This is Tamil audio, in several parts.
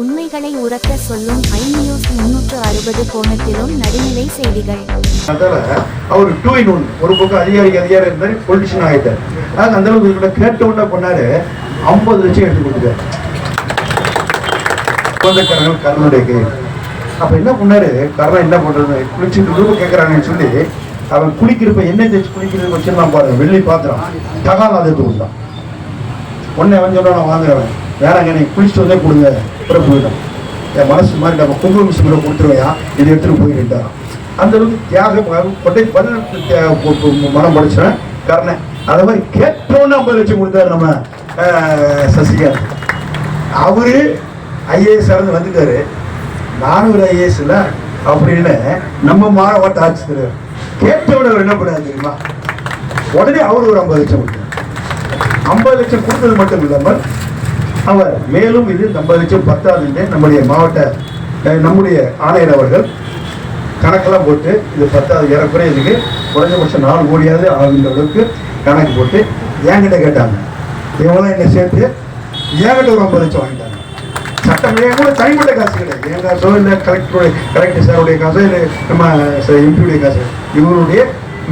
உண்மைகளை உரக்க சொல்லும் ஐ நியூஸ் முன்னூற்று அறுபது கோணத்திலும் நடுநிலை செய்திகள். அவர் டூ இன் ஒன் ஒரு பக்கம் அதிகாரி அதிகாரம் இருந்தாரு பொலிட்டிஷியன் ஆகிட்டார் அதாவது அந்த அளவுக்கு இவரோட கேட்ட உடனே பண்ணாரு ஐம்பது லட்சம் எடுத்து கொடுத்தாரு சொந்தக்காரங்கள் கர்ணனுடைய கை அப்ப என்ன பண்ணாரு? கருணா என்ன பண்றது? குளிச்சுட்டு ரூபா கேட்கறாங்கன்னு சொல்லி அவன் குளிக்கிறப்ப எண்ணெய் தேய்ச்சி குளிக்கிறது வச்சுருந்தான் பாருங்க வெள்ளி பாத்திரம். தகால் அதை கொடுத்தான் உடனே அவன் சொன்னா நான் வாங்குறவன் வேணாங்க நீங்கள் குளிச்சுட்டு வந்தே கொடுங்க. அப்புறம் போயிட்டான் என் மனசு மாதிரி நம்ம குங்கும மிஷினில் கொடுத்துருவையா இதை எடுத்துகிட்டு போயிட்டான் அந்த அளவுக்கு தியாகம் கொண்டை பதினெட்டு மனம் படிச்சவன் கருணை அதே மாதிரி கேட்டோன்னு ஐம்பது லட்சம் கொடுத்தாரு நம்ம சசிகர் சசிகாந்த் அவரு ஐஏஎஸ் இருந்து வந்துட்டாரு. நானும் ஒரு ஐஏஎஸ் இல்லை. அப்படின்னு நம்ம மாவட்ட ஆட்சித்தலைவர் கேட்டவன அவர் என்ன பண்ணாரு தெரியுமா? உடனே அவர் ஒரு ஐம்பது லட்சம் கொடுத்தாரு. ஐம்பது லட்சம் கொடுத்தது மட்டும் இல்லாமல் அவர் மேலும் இது ஐம்பது லட்சம் பத்தாதுன்னு நம்முடைய மாவட்ட நம்முடைய ஆணையர் அவர்கள் கணக்கெல்லாம் போட்டு இது பத்தாவது ஏறக்குறைய இதுக்கு குறைஞ்சபட்சம் நாலு கோடியாவது ஆகுன்ற அளவுக்கு கணக்கு போட்டு என்கிட்ட கேட்டாங்க. இவங்களாம் என்னை சேர்த்து என்கிட்ட ஒரு ஐம்பது லட்சம் வாங்கிட்டாங்க. சட்டம் என் கூட தனிப்பட்ட காசு கிடையாது. என் காசோ இல்லை கலெக்டருடைய கலெக்டர் சாருடைய காசோ இல்லை நம்ம எம்பியுடைய காசு இவருடைய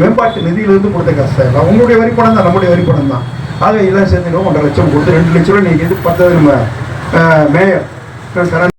மேம்பாட்டு நிதியிலிருந்து கொடுத்த காசு தான் அவங்களுடைய வரி பணம் தான் நம்முடைய வரி பணம் தான். ஆக எல்லாம் சேர்ந்துக்கோ ஒன்றரை லட்சம் கொடுத்து ரெண்டு லட்சம் ரூபாய் நீங்கள் இது பத்தாவது நம்ம மேயர். சரண்